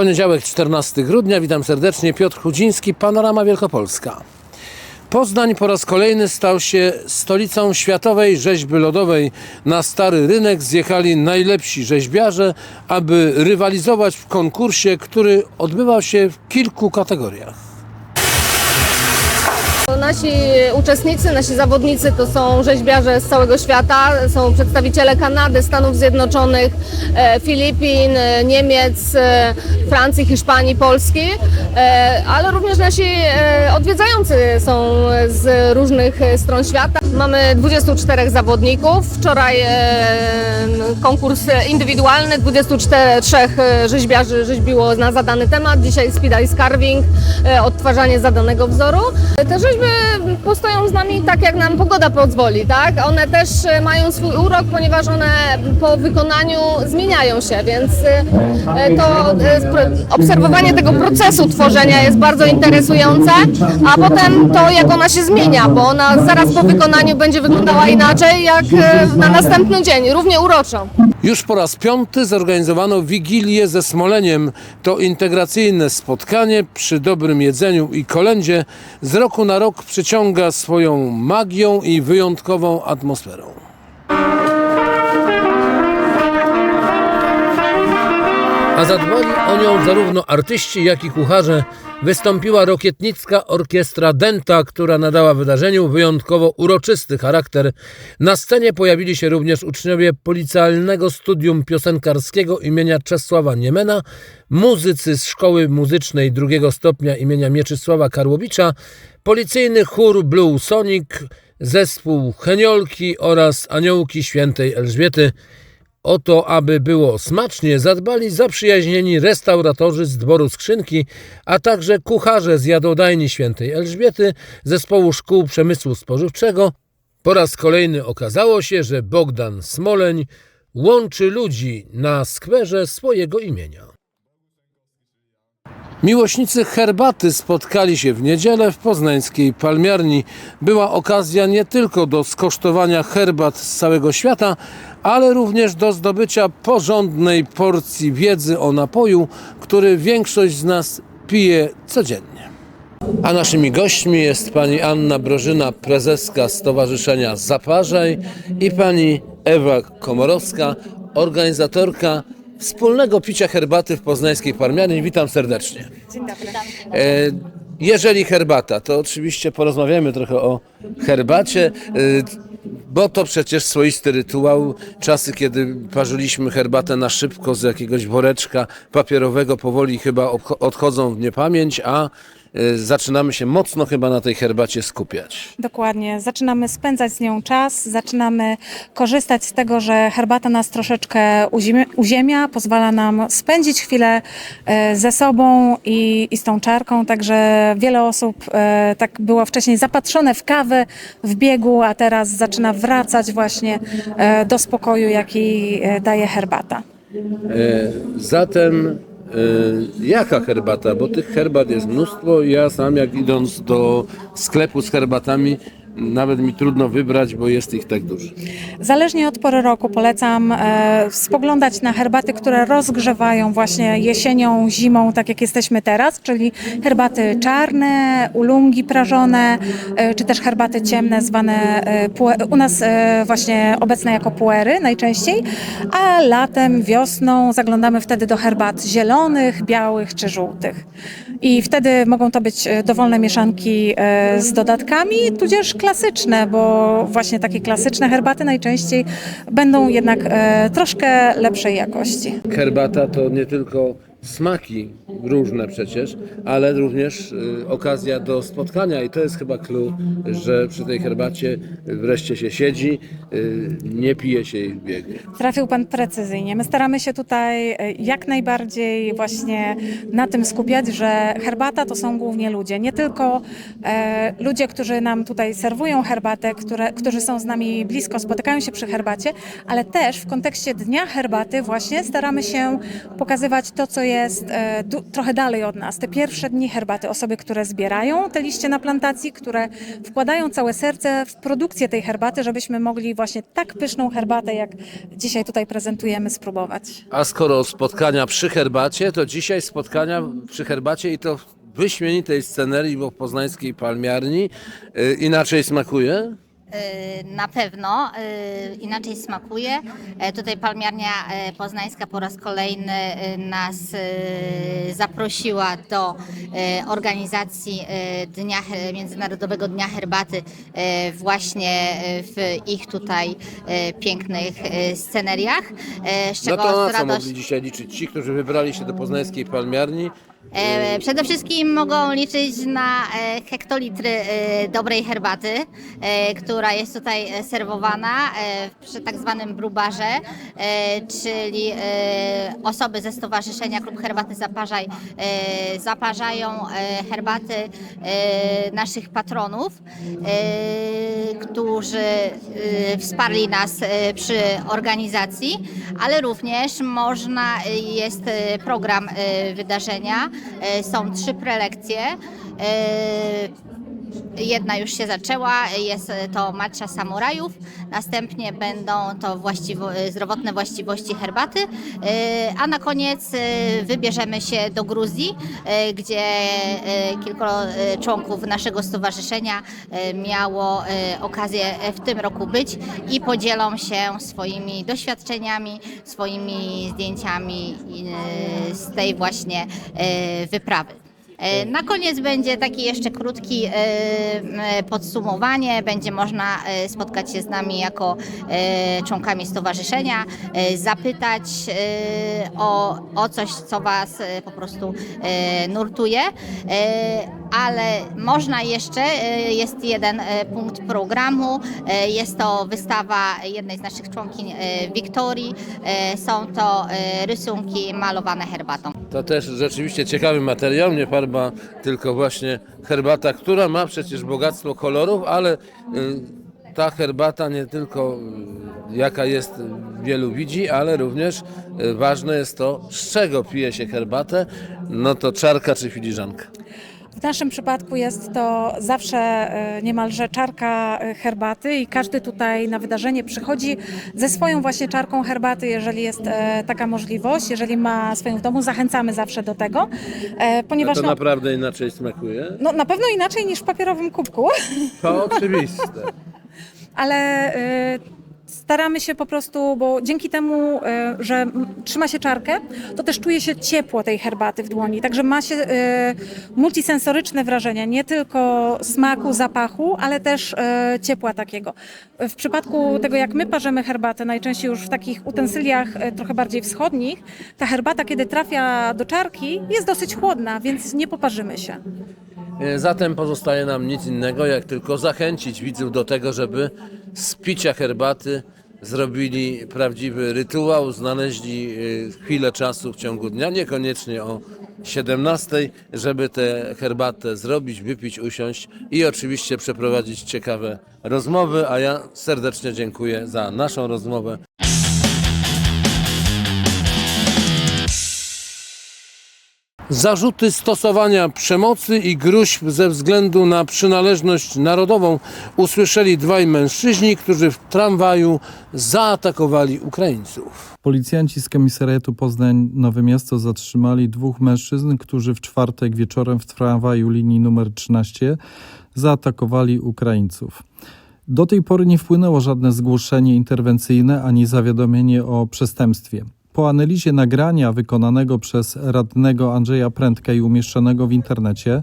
Poniedziałek 14 grudnia, witam serdecznie, Piotr Chudziński, Panorama Wielkopolska. Poznań po raz kolejny stał się stolicą światowej rzeźby lodowej. Na stary rynek zjechali najlepsi rzeźbiarze, aby rywalizować w konkursie, który odbywał się w kilku kategoriach. Nasi uczestnicy, nasi zawodnicy to są rzeźbiarze z całego świata, są przedstawiciele Kanady, Stanów Zjednoczonych, e, Filipin, e, Niemiec, e, Francji, Hiszpanii, Polski, ale również nasi odwiedzający są z różnych stron świata. Mamy 24 zawodników, wczoraj konkurs indywidualny, 23 rzeźbiarzy rzeźbiło na zadany temat, dzisiaj speed ice carving, odtwarzanie zadanego wzoru. Te rzeźby postoją z nami tak, jak nam pogoda pozwoli, tak? One też e, mają swój urok, ponieważ one po wykonaniu zmieniają się, więc e, to e, spro- obserwowanie tego procesu tworzenia jest bardzo interesujące, a potem to, jak ona się zmienia, bo ona zaraz po wykonaniu będzie wyglądała inaczej, jak na następny dzień, równie uroczo. Już po raz piąty zorganizowano Wigilię ze Smoleniem. To integracyjne spotkanie przy dobrym jedzeniu i kolędzie z roku na rok przyciąga swoją magią i wyjątkową atmosferą. A zadbali o nią zarówno artyści, jak i kucharze. Wystąpiła Rokietnicka Orkiestra Denta, która nadała wydarzeniu wyjątkowo uroczysty charakter. Na scenie pojawili się również uczniowie Policjalnego Studium Piosenkarskiego imienia Czesława Niemena, muzycy z Szkoły Muzycznej drugiego stopnia imienia Mieczysława Karłowicza, policyjny chór Blue Sonic, zespół Heniolki oraz Aniołki Świętej Elżbiety. O to, aby było smacznie, zadbali zaprzyjaźnieni restauratorzy z dworu skrzynki, a także kucharze z jadłodajni świętej Elżbiety, zespołu szkół przemysłu spożywczego. Po raz kolejny okazało się, że Bogdan Smoleń łączy ludzi na skwerze swojego imienia. Miłośnicy herbaty spotkali się w niedzielę w poznańskiej palmiarni. Była okazja nie tylko do skosztowania herbat z całego świata, ale również do zdobycia porządnej porcji wiedzy o napoju, który większość z nas pije codziennie. A naszymi gośćmi jest pani Anna Brożyna, prezeska Stowarzyszenia Zaparzaj i pani Ewa Komorowska, organizatorka wspólnego picia herbaty w poznańskiej Parmianie. Witam serdecznie. Dzień dobry. E, Jeżeli herbata, to oczywiście porozmawiamy trochę o herbacie, e, bo to przecież swoisty rytuał. Czasy, kiedy parzyliśmy herbatę na szybko z jakiegoś woreczka papierowego, powoli chyba odchodzą w niepamięć, a zaczynamy się mocno chyba na tej herbacie skupiać. Dokładnie. Zaczynamy spędzać z nią czas, zaczynamy korzystać z tego, że herbata nas troszeczkę uziemia, pozwala nam spędzić chwilę e, ze sobą i, i z tą czarką. Także wiele osób e, tak było wcześniej zapatrzone w kawę, w biegu, a teraz zaczyna wracać właśnie do spokoju, jaki daje herbata. Zatem jaka herbata? Bo tych herbat jest mnóstwo. Ja sam jak idąc do sklepu z herbatami, nawet mi trudno wybrać, bo jest ich tak dużo. Zależnie od pory roku polecam e, spoglądać na herbaty, które rozgrzewają właśnie jesienią, zimą, tak jak jesteśmy teraz, czyli herbaty czarne, ulungi prażone, e, czy też herbaty ciemne zwane e, u nas właśnie obecne jako puery najczęściej, a latem, wiosną zaglądamy wtedy do herbat zielonych, białych czy żółtych. I wtedy mogą to być dowolne mieszanki z dodatkami, tudzież klasyczne, bo właśnie takie klasyczne herbaty najczęściej będą jednak e, troszkę lepszej jakości. Herbata to nie tylko smaki różne przecież, ale również y, okazja do spotkania i to jest chyba clue, że przy tej herbacie wreszcie się siedzi, y, nie pije się w biegu. Trafił Pan precyzyjnie. My staramy się tutaj e, jak najbardziej właśnie na tym skupiać, że herbata to są głównie ludzie. Nie tylko e, ludzie, którzy nam tutaj serwują herbatę, które, którzy są z nami blisko, spotykają się przy herbacie, ale też w kontekście Dnia Herbaty właśnie staramy się pokazywać to, co jest e, du- trochę dalej od nas. Te pierwsze dni herbaty, osoby, które zbierają te liście na plantacji, które wkładają całe serce w produkcję tej herbaty, żebyśmy mogli właśnie tak pyszną herbatę, jak dzisiaj tutaj prezentujemy, spróbować. A skoro spotkania przy herbacie, to dzisiaj spotkania przy herbacie i to w wyśmienitej scenerii, bo w poznańskiej palmiarni y, inaczej smakuje. Y, Na pewno y, inaczej smakuje. E, Tutaj palmiarnia e, poznańska po raz kolejny y, nas zaprosiła do e, organizacji e, Dnia, Międzynarodowego Dnia Herbaty e, właśnie e, w ich tutaj e, pięknych e, sceneriach. e, Z No czego to na co radość... mogli dzisiaj liczyć ci, którzy wybrali się do poznańskiej palmiarni? E, Przede wszystkim mogą liczyć na e, hektolitry e, dobrej herbaty, która jest tutaj serwowana przy tak zwanym brubarze, czyli osoby ze Stowarzyszenia Klub Herbaty Zaparzaj zaparzają herbaty naszych patronów, którzy wsparli nas przy organizacji, ale również można, jest program wydarzenia, są trzy prelekcje. E, Jedna już się zaczęła, jest to matcha samurajów, następnie będą to właściwo, zdrowotne właściwości herbaty, e, a na koniec e, wybierzemy się do Gruzji, e, gdzie e, kilkoro e, członków naszego stowarzyszenia e, miało e, okazję w tym roku być i podzielą się swoimi doświadczeniami, swoimi zdjęciami e, z tej właśnie e, wyprawy. E, Na koniec będzie taki jeszcze krótki e, m, podsumowanie. Będzie można e, spotkać się z nami jako e, członkami stowarzyszenia, e, zapytać e, o, o coś, co Was e, po prostu e, nurtuje. Ale można jeszcze, e, jest jeden e, punkt programu, e, jest to wystawa jednej z naszych członkiń Wiktorii. Są to rysunki malowane herbatą. To też rzeczywiście ciekawy materiał, nie farba, tylko właśnie herbata, która ma przecież bogactwo kolorów, ale ta herbata nie tylko jaka jest wielu widzi, ale również ważne jest to, z czego pije się herbatę, no to czarka czy filiżanka. W naszym przypadku jest to zawsze e, niemalże czarka e, herbaty i każdy tutaj na wydarzenie przychodzi ze swoją właśnie czarką herbaty, jeżeli jest e, taka możliwość, jeżeli ma swoją w domu, zachęcamy zawsze do tego, e, A ponieważ to no, naprawdę inaczej smakuje? no, na pewno inaczej niż w papierowym kubku, To oczywiste. ale e, staramy się po prostu, bo dzięki temu, e, że trzyma się czarkę, to też czuje się ciepło tej herbaty w dłoni, także ma się e, multisensoryczne wrażenie, nie tylko smaku, zapachu, ale też e, ciepła takiego. W przypadku tego, jak my parzymy herbatę, najczęściej już w takich utensyliach trochę bardziej wschodnich, ta herbata, kiedy trafia do czarki, jest dosyć chłodna, więc nie poparzymy się. Zatem pozostaje nam nic innego, jak tylko zachęcić widzów do tego, żeby z picia herbaty zrobili prawdziwy rytuał, znaleźli e, chwilę czasu w ciągu dnia, niekoniecznie o 17, żeby tę herbatę zrobić, wypić, usiąść i oczywiście przeprowadzić ciekawe rozmowy, a ja serdecznie dziękuję za naszą rozmowę. Zarzuty stosowania przemocy i gruźb ze względu na przynależność narodową usłyszeli dwaj mężczyźni, którzy w tramwaju zaatakowali Ukraińców. Policjanci z komisariatu Poznań Nowe Miasto zatrzymali dwóch mężczyzn, którzy w czwartek wieczorem w tramwaju linii nr 13 zaatakowali Ukraińców. Do tej pory nie wpłynęło żadne zgłoszenie interwencyjne ani zawiadomienie o przestępstwie. Po analizie nagrania wykonanego przez radnego Andrzeja Prędka i umieszczonego w internecie,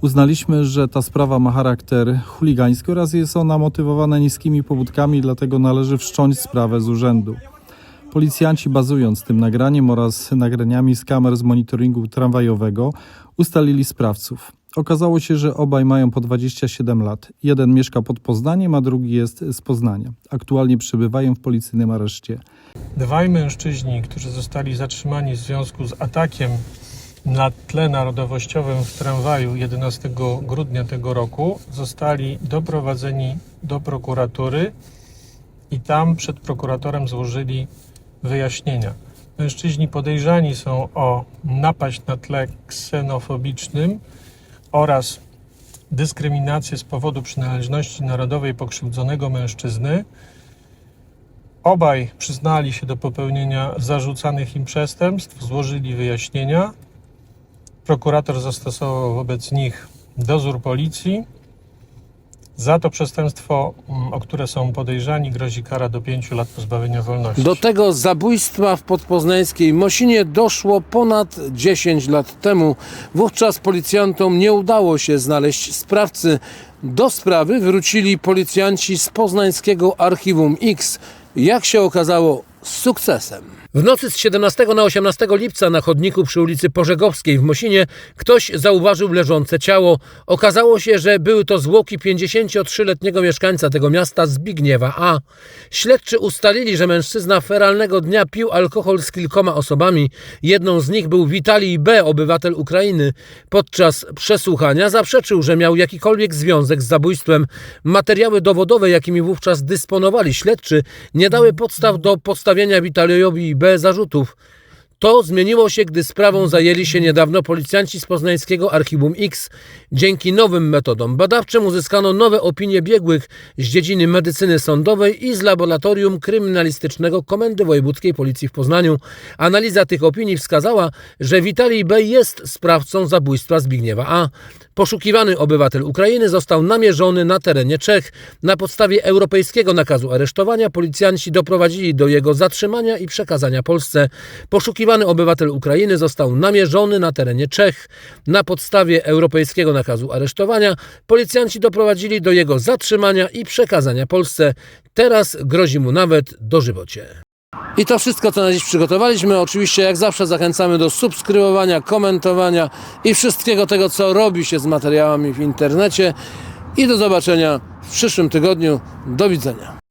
uznaliśmy, że ta sprawa ma charakter chuligański oraz jest ona motywowana niskimi pobudkami, dlatego należy wszcząć sprawę z urzędu. Policjanci bazując tym nagraniem oraz nagraniami z kamer z monitoringu tramwajowego ustalili sprawców. Okazało się, że obaj mają po 27 lat. Jeden mieszka pod Poznaniem, a drugi jest z Poznania. Aktualnie przebywają w policyjnym areszcie. Dwaj mężczyźni, którzy zostali zatrzymani w związku z atakiem na tle narodowościowym w tramwaju 11 grudnia tego roku, zostali doprowadzeni do prokuratury i tam przed prokuratorem złożyli wyjaśnienia. Mężczyźni podejrzani są o napaść na tle ksenofobicznym oraz dyskryminację z powodu przynależności narodowej pokrzywdzonego mężczyzny. Obaj przyznali się do popełnienia zarzucanych im przestępstw, złożyli wyjaśnienia. Prokurator zastosował wobec nich dozór policji. Za to przestępstwo, mm, o które są podejrzani, grozi kara do 5 lat pozbawienia wolności. Do tego zabójstwa w podpoznańskiej Mosinie doszło ponad 10 lat temu. Wówczas policjantom nie udało się znaleźć sprawcy. Do sprawy wrócili policjanci z poznańskiego Archiwum X. Jak się okazało, z sukcesem. W nocy z 17 na 18 lipca na chodniku przy ulicy Pożegowskiej w Mosinie ktoś zauważył leżące ciało. Okazało się, że były to zwłoki 53-letniego mieszkańca tego miasta Zbigniewa A. Śledczy ustalili, że mężczyzna feralnego dnia pił alkohol z kilkoma osobami. Jedną z nich był Witalij B., obywatel Ukrainy. Podczas przesłuchania zaprzeczył, że miał jakikolwiek związek z zabójstwem. Materiały dowodowe, jakimi wówczas dysponowali śledczy, nie dały podstaw do postawienia Witalijowi B. zarzutów. To zmieniło się, gdy sprawą zajęli się niedawno policjanci z poznańskiego Archiwum X. Dzięki nowym metodom badawczym uzyskano nowe opinie biegłych z dziedziny medycyny sądowej i z laboratorium kryminalistycznego Komendy Wojewódzkiej Policji w Poznaniu. Analiza tych opinii wskazała, że Witalij B. jest sprawcą zabójstwa Zbigniewa A. Poszukiwany obywatel Ukrainy został namierzony na terenie Czech. Na podstawie europejskiego nakazu aresztowania policjanci doprowadzili do jego zatrzymania i przekazania Polsce. Poszukiwany obywatel Ukrainy został namierzony na terenie Czech. Na podstawie europejskiego nakazu aresztowania policjanci doprowadzili do jego zatrzymania i przekazania Polsce. Teraz grozi mu nawet dożywocie. I to wszystko, co na dziś przygotowaliśmy. Oczywiście, jak zawsze, zachęcamy do subskrybowania, komentowania i wszystkiego tego, co robi się z materiałami w internecie. I do zobaczenia w przyszłym tygodniu. Do widzenia.